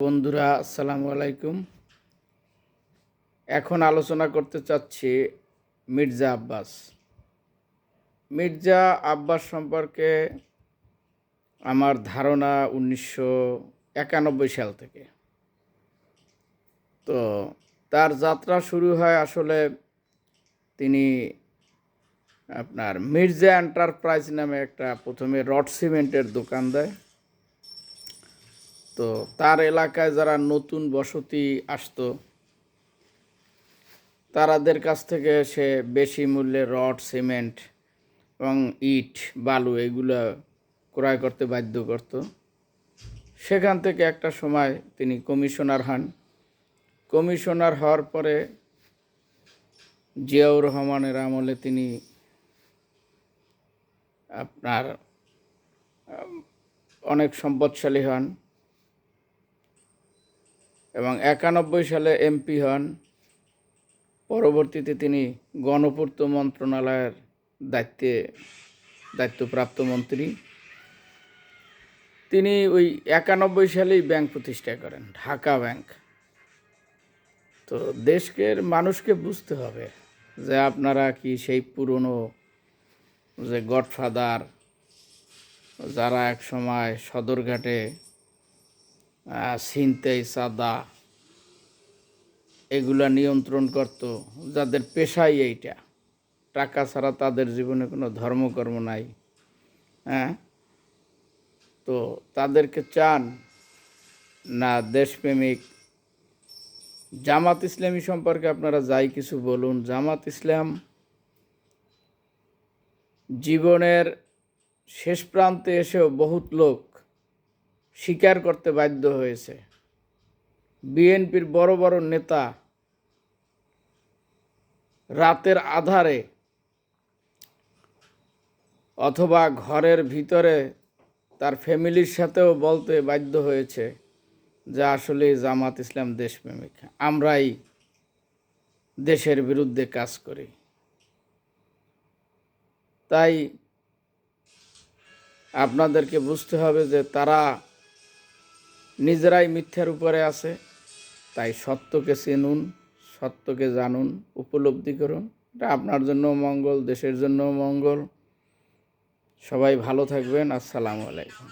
বন্ধুরা, আসসালামু আলাইকুম। এখন আলোচনা করতে চাচ্ছি মির্জা আব্বাস। মির্জা আব্বাস সম্পর্কে আমার ধারণা উনিশশো একানব্বই সাল থেকে। তো তার যাত্রা শুরু হয় আসলে তিনি আপনার মির্জা এন্টারপ্রাইজ নামে একটা প্রথমে রড সিমেন্টের দোকান দেয়। তো তার এলাকায় যারা নতুন বসতি আসতো, তারাদের কাছ থেকে সে বেশি মূল্যে রড, সিমেন্ট এবং ইট, বালু এগুলো ক্রয় করতে বাধ্য করত। সেখান থেকে একটা সময় তিনি কমিশনার হন। কমিশনার হওয়ার পরে জিয়াউর রহমানের আমলে তিনি আপনার অনেক সম্পদশালী হন। একানব্বই সালে এমপি হন। পরবর্তীতে তিনি গণপূর্ত মন্ত্রণালয়ের দায়িত্বে দায়িত্বপ্রাপ্ত মন্ত্রী। তিনি ওই একানব্বই সালেই ব্যাংক প্রতিষ্ঠা করেন, ঢাকা ব্যাংক। তো দেশকের মানুষকে বুঝতে হবে যে আপনারা কি সেই পুরনো যে গডফাদার যারা এক সময় সদরঘাটে ছিনতাই সাদা এগুলা নিয়ন্ত্রণ করত যাদের পেশাই এইটা। টাকা ছাড়া তাদের জীবনে কোনো ধর্মকর্ম নাই হ্যাঁ? তো তাদেরকে চান না দেশপ্রেমিক। জামাত ইসলামী সম্পর্কে আপনারা যাই কিছু বলুন। জামাত ইসলাম জীবনের শেষ প্রান্তে এসেও বহুত লোক স্বীকার করতে বাধ্য হয়েছে। বিএনপির বড় বড় নেতা রাতের আধারে অথবা ঘরের ভিতরে তার ফ্যামিলির সাথেও বলতে বাধ্য হয়েছে যে আসলে জামাত ইসলাম দেশপ্রেমিক। আমরাই দেশের বিরুদ্ধে কাজ করি। তাই আপনাদেরকে বুঝতে হবে যে তারা নিজেরাই মিথ্যার উপরে আছে। তাই সত্যকে চিনুন, সত্যকে জানুন, উপলব্ধি করুন। এটা আপনার জন্য মঙ্গল, দেশের জন্য মঙ্গল। সবাই ভালো থাকবেন। আসসালামু আলাইকুম।